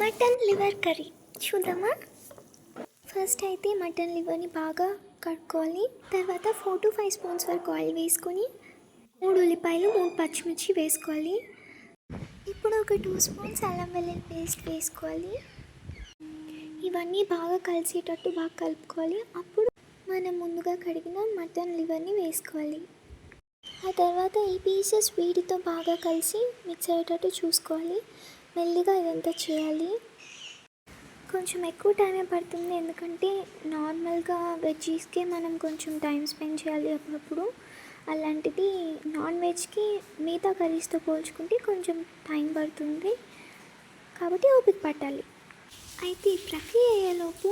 Mutton liver curry చూద్దామా? First అయితే mutton లివర్ని బాగా కడుక్కోవాలి. తర్వాత ఫోర్ టు ఫైవ్ స్పూన్స్ వరకు ఆయిల్ వేసుకొని మూడు ఉల్లిపాయలు మూడు పచ్చిమిర్చి వేసుకోవాలి. ఇప్పుడు ఒక టూ స్పూన్స్ అల్లం వెల్లుల్లి పేస్ట్ వేసుకోవాలి. ఇవన్నీ బాగా కలిసేటట్టు బాగా కలుపుకోవాలి. అప్పుడు మనం ముందుగా కడిగిన మటన్ లివర్ని వేసుకోవాలి. ఆ తర్వాత ఈ పీసెస్ వీటితో బాగా కలిసి మిక్స్ అయ్యేటట్టు చూసుకోవాలి. మెల్లిగా ఇదంతా చేయాలి. కొంచెం ఎక్కువ టైమే పడుతుంది. ఎందుకంటే నార్మల్గా వెజ్జీస్కే మనం కొంచెం టైం స్పెండ్ చేయాలి అప్పుడప్పుడు. అలాంటిది నాన్ వెజ్కి మిగతా కర్రీస్తో పోల్చుకుంటే కొంచెం టైం పడుతుంది. కాబట్టి ఓపిక పట్టాలి. అయితే ఈ ప్రక్రియ అయ్యేలోపు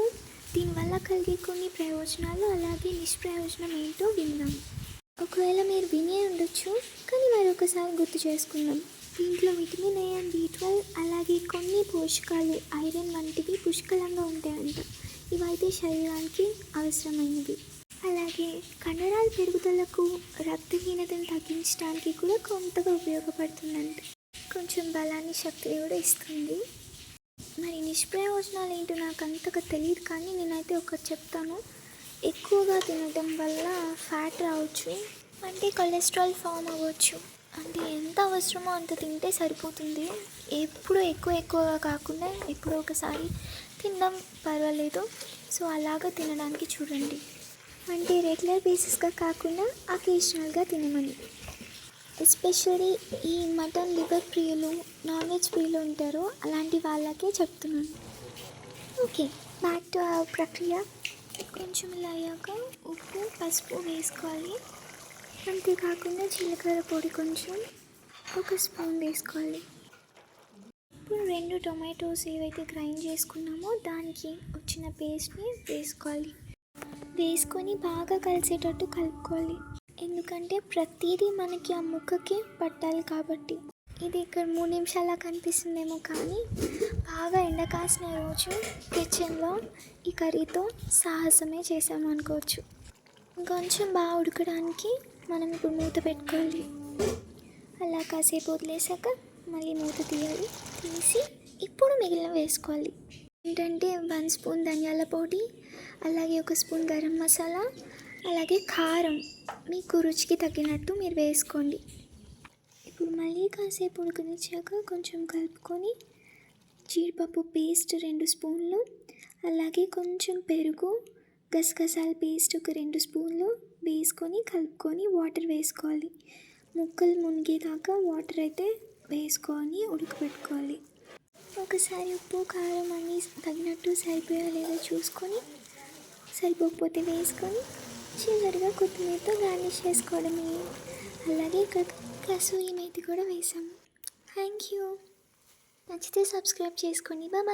దీనివల్ల కలిగే కొన్ని ప్రయోజనాలు అలాగే నిష్ప్రయోజనం ఏంటో విందాం. ఒకవేళ మీరు వినే ఉండొచ్చు కానీ మరొకసారి గుర్తు చేసుకుందాం. దీంట్లో vitamin A and B twelve అలాగే కొన్ని పోషకాలు ఐరన్ వంటివి పుష్కలంగా ఉంటాయంట. ఇవైతే శరీరానికి అవసరమైనవి. అలాగే కండరాల పెరుగుదలకు రక్తహీనతను తగ్గించడానికి కూడా కొంతగా ఉపయోగపడుతుందంట. కొంచెం బలాన్ని శక్తిని కూడా ఇస్తుంది. మరి నిష్ప్రయోజనాలు ఏంటో నాకు అంతగా తెలియదు కానీ నేనైతే ఒకటి చెప్తాను. ఎక్కువగా తినడం వల్ల ఫ్యాట్ రావచ్చు అంటే కొలెస్ట్రాల్ ఫామ్ అవ్వచ్చు. అంటే అవసరమో అంత తింటే సరిపోతుంది. ఎప్పుడు ఎక్కువ ఎక్కువగా కాకుండా ఎప్పుడో ఒకసారి తినడం పర్వాలేదు. సో అలాగా తినడానికి చూడండి. అంటే రెగ్యులర్ బేసిస్గా కాకుండా అకేషనల్గా తినమని. ఎస్పెషల్లీ ఈ మటన్ లివర్ ప్రియులు నాన్ వెజ్ ప్రియులు ఉంటారో అలాంటి వాళ్ళకే చెప్తున్నాను. ఓకే బ్యాక్ టు ఆ ప్రక్రియ. కొంచెం ఇలా అయ్యాక ఉప్పు పసుపు వేసుకోవాలి. అంతేకాకుండా జీలకర్ర పొడి కొంచెం. ఒక స్పూన్ వేసుకోవాలి. ఇప్పుడు రెండు టొమాటోస్ ఏవైతే గ్రైండ్ చేసుకున్నామో దానికి వచ్చిన పేస్ట్ని వేసుకోవాలి. వేసుకొని బాగా కలిసేటట్టు కలుపుకోవాలి. ఎందుకంటే ప్రతిదీ మనకి ఆ ముక్కకి పట్టాలి కాబట్టి. ఇది ఇక్కడ మూడు నిమిషాల కనిపిస్తుందేమో కానీ బాగా ఎండ కాసిన రోజు కిచెన్లో ఈ కర్రీతో సాహసమే చేసాము అనుకోవచ్చు. కొంచెం బాగా ఉడకడానికి మనం ఇప్పుడు మూత పెట్టుకోవాలి. అలా కాసేపు వదిలేసాక మళ్ళీ మూత తీయాలి. తీసి ఇప్పుడు మిగిలిన వేసుకోవాలి. ఏంటంటే వన్ స్పూన్ ధనియాల పొడి అలాగే ఒక స్పూన్ గరం మసాలా అలాగే కారం. మీకు రుచికి తగ్గినట్టు మీరు వేసుకోండి. ఇప్పుడు మళ్ళీ కాసేపు ఉడకనిచ్చాక కొంచెం కలుపుకొని జీడిపప్పు పేస్ట్ రెండు స్పూన్లు అలాగే కొంచెం పెరుగు గసగసాల పేస్ట్ ఒక రెండు స్పూన్లు వేసుకొని కలుపుకొని వాటర్ వేసుకోవాలి. ముక్కలు మునిగేదాకా వాటర్ అయితే వేసుకొని ఉడకబెట్టుకోవాలి. ఒకసారి ఉప్పు కారం అన్నీ తగినట్టు సరిపోయా లేదో చూసుకొని సరిపోకపోతే వేసుకొని చివరిగా కొత్తిమీరతో గార్నిష్ చేసుకోవడమే. అలాగే ఇక్కడ కసూరి మేతి కూడా వేసాము. థ్యాంక్ యూ నచ్చితే సబ్స్క్రైబ్ చేసుకోండి బాయ్